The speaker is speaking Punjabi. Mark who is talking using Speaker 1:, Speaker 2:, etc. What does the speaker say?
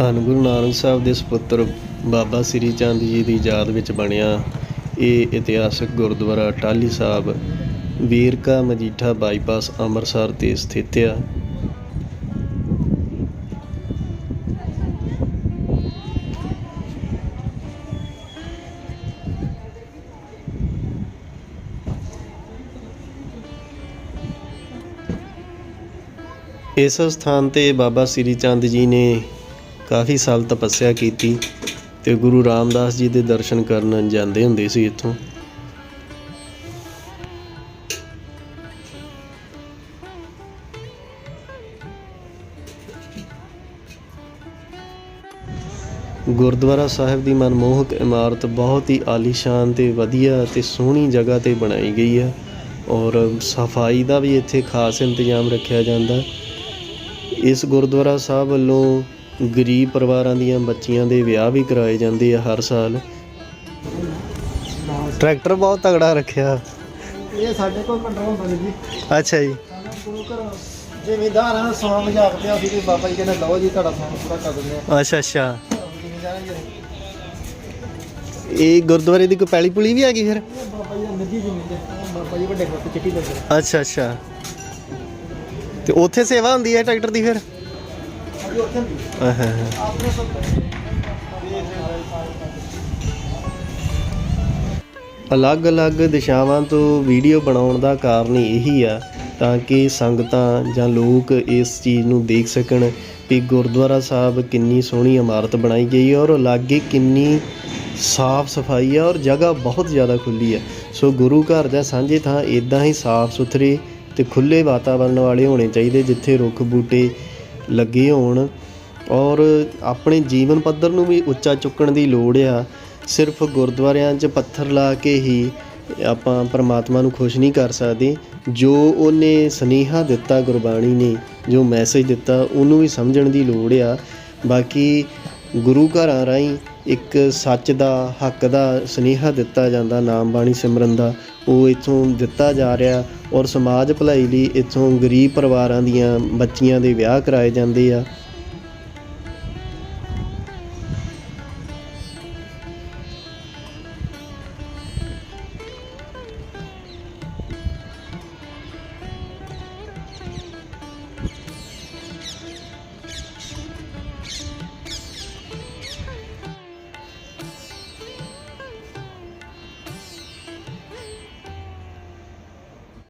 Speaker 1: ਧੰਨ ਗੁਰੂ ਨਾਨਕ ਸਾਹਿਬ ਦੇ ਸੁਪੁੱਤਰ ਬਾਬਾ ਸ੍ਰੀ ਚੰਦ ਜੀ ਦੀ ਯਾਦ ਵਿੱਚ ਬਣਿਆ ਇਹ ਇਤਿਹਾਸਕ ਗੁਰਦੁਆਰਾ ਟਾਹਲੀ ਸਾਹਿਬ ਵੀਰਕਾ ਮਜੀਠਾ ਬਾਈਪਾਸ ਅੰਮ੍ਰਿਤਸਰ ਤੇ ਸਥਿਤ ਆ। ਇਸ ਸਥਾਨ ਤੇ ਬਾਬਾ ਸ੍ਰੀ ਚੰਦ ਜੀ ਨੇ ਕਾਫੀ ਸਾਲ ਤਪੱਸਿਆ ਕੀਤੀ ਤੇ ਗੁਰੂ ਰਾਮਦਾਸ ਜੀ ਦੇ ਦਰਸ਼ਨ ਕਰਨ ਜਾਂਦੇ ਹੁੰਦੇ ਸੀ ਇੱਥੋਂ। ਗੁਰਦੁਆਰਾ ਸਾਹਿਬ ਦੀ ਮਨਮੋਹਕ ਇਮਾਰਤ ਬਹੁਤ ਹੀ ਆਲੀਸ਼ਾਨ ਤੇ ਵਧੀਆ ਤੇ ਸੋਹਣੀ ਜਗ੍ਹਾ ਤੇ ਬਣਾਈ ਗਈ ਹੈ ਔਰ ਸਫ਼ਾਈ ਦਾ ਵੀ ਇੱਥੇ ਖਾਸ ਇੰਤਜ਼ਾਮ ਰੱਖਿਆ ਜਾਂਦਾ। ਇਸ ਗੁਰਦੁਆਰਾ ਸਾਹਿਬ ਵੱਲੋਂ ਗਰੀਬ ਪਰਿਵਾਰਾਂ ਦੀਆਂ ਬੱਚੀਆਂ ਦੇ ਵਿਆਹ ਵੀ ਕਰਾਏ ਜਾਂਦੇ ਆ ਹਰ ਸਾਲ। ਟਰੈਕਟਰ ਬਹੁਤ ਤਗੜਾ ਰੱਖਿਆ।
Speaker 2: ਇਹ ਸਾਡੇ ਕੋਲ ਕੰਟਰੋਲ ਹੁੰਦਾ ਨਹੀਂ ਜੀ
Speaker 1: ਅੱਛਾ ਜੀ।
Speaker 2: ਗੁਰੂ ਘਰ ਜ਼ਿਮੀਦਾਰਾਂ ਸੌਣ ਮਜ਼ਾਕ ਪਿਆ ਸੀ ਕਿ ਬਾਬਾ ਜੀ ਕਹਿੰਦੇ ਲਓ ਜੀ ਤੁਹਾਡਾ ਸੌਣ ਪੂਰਾ ਕਰ ਦਿੰਦੇ ਆ।
Speaker 1: ਅੱਛਾ ਅੱਛਾ।
Speaker 2: ਜ਼ਿਮੀਦਾਰਾਂ ਜੀ
Speaker 1: ਇਹ ਗੁਰਦੁਆਰੇ ਦੀ ਕੋਈ ਪੈਲੀ ਪੁਲੀ ਵੀ ਹੈਗੀ ਫਿਰ?
Speaker 2: ਬਾਬਾ ਜੀ ਦਾ ਨਿੱਜੀ ਜ਼ਮੀਨ ਦੇ ਉਹ ਬਾਬਾ ਜੀ ਵੱਡੇ ਕੋਲ ਚਿੱਠੀ ਦਿੰਦੇ
Speaker 1: ਅੱਛਾ ਅੱਛਾ। ਤੇ ਉੱਥੇ ਸੇਵਾ ਹੁੰਦੀ ਹੈ ਟਰੈਕਟਰ ਦੀ ਫਿਰ? ਅਲੱਗ-ਅਲੱਗ ਦਿਸ਼ਾਵਾਂ ਤੋਂ ਵੀਡੀਓ ਬਣਾਉਣ ਦਾ ਕਾਰਨ ਇਹੀ ਆ ਤਾਂ ਕਿ ਸੰਗਤਾਂ ਜਾਂ ਲੋਕ ਇਸ ਚੀਜ਼ ਨੂੰ ਦੇਖ ਸਕਣ ਕਿ ਗੁਰਦੁਆਰਾ ਸਾਹਿਬ ਕਿੰਨੀ ਸੋਹਣੀ ਇਮਾਰਤ ਬਣਾਈ ਗਈ ਹੈ ਔਰ ਲਾਗੇ ਕਿੰਨੀ ਸਾਫ਼ ਸਫ਼ਾਈ ਹੈ ਔਰ ਜਗ੍ਹਾ ਬਹੁਤ ਜ਼ਿਆਦਾ ਖੁੱਲੀ ਹੈ ਸੋ ਗੁਰੂ ਘਰ ਜਾਂ ਸਾਂਝੇ ਥਾਂ ਇਦਾਂ ਹੀ ਸਾਫ਼ ਸੁਥਰੇ ਤੇ ਖੁੱਲੇ ਵਾਤਾਵਰਣ ਵਾਲੇ ਹੋਣੇ ਚਾਹੀਦੇ ਜਿੱਥੇ ਰੁੱਖ ਬੂਟੇ ਲੱਗੇ ਹੋਣ ਔਰ ਆਪਣੇ ਜੀਵਨ ਪੱਧਰ ਨੂੰ ਵੀ ਉੱਚਾ ਚੁੱਕਣ ਦੀ ਲੋੜ ਆ। ਸਿਰਫ ਗੁਰਦੁਆਰਿਆਂ 'ਚ ਪੱਥਰ ਲਾ ਕੇ ਹੀ ਆਪਾਂ ਪਰਮਾਤਮਾ ਨੂੰ ਖੁਸ਼ ਨਹੀਂ ਕਰ ਸਕਦੇ। ਜੋ ਉਹਨੇ ਸਨੇਹਾ ਦਿੱਤਾ ਗੁਰਬਾਣੀ ਨੇ, ਜੋ ਮੈਸੇਜ ਦਿੱਤਾ, ਉਹਨੂੰ ਵੀ ਸਮਝਣ ਦੀ ਲੋੜ ਆ। ਬਾਕੀ ਗੁਰੂ ਘਰਾਂ ਰਾਹੀਂ ਇੱਕ ਸੱਚ ਦਾ, ਹੱਕ ਦਾ ਸਨੇਹਾ ਦਿੱਤਾ ਜਾਂਦਾ ਨਾਮ ਬਾਣੀ ਸਿਮਰਨ ਦਾ। ਉਹ ਇੱਥੋਂ ਦਿੱਤਾ ਜਾ ਰਿਹਾ ਔਰ ਸਮਾਜ ਭਲਾਈ ਲਈ ਇੱਥੋਂ ਗਰੀਬ ਪਰਿਵਾਰਾਂ ਦੀਆਂ ਬੱਚੀਆਂ ਦੇ ਵਿਆਹ ਕਰਾਏ ਜਾਂਦੇ ਆ।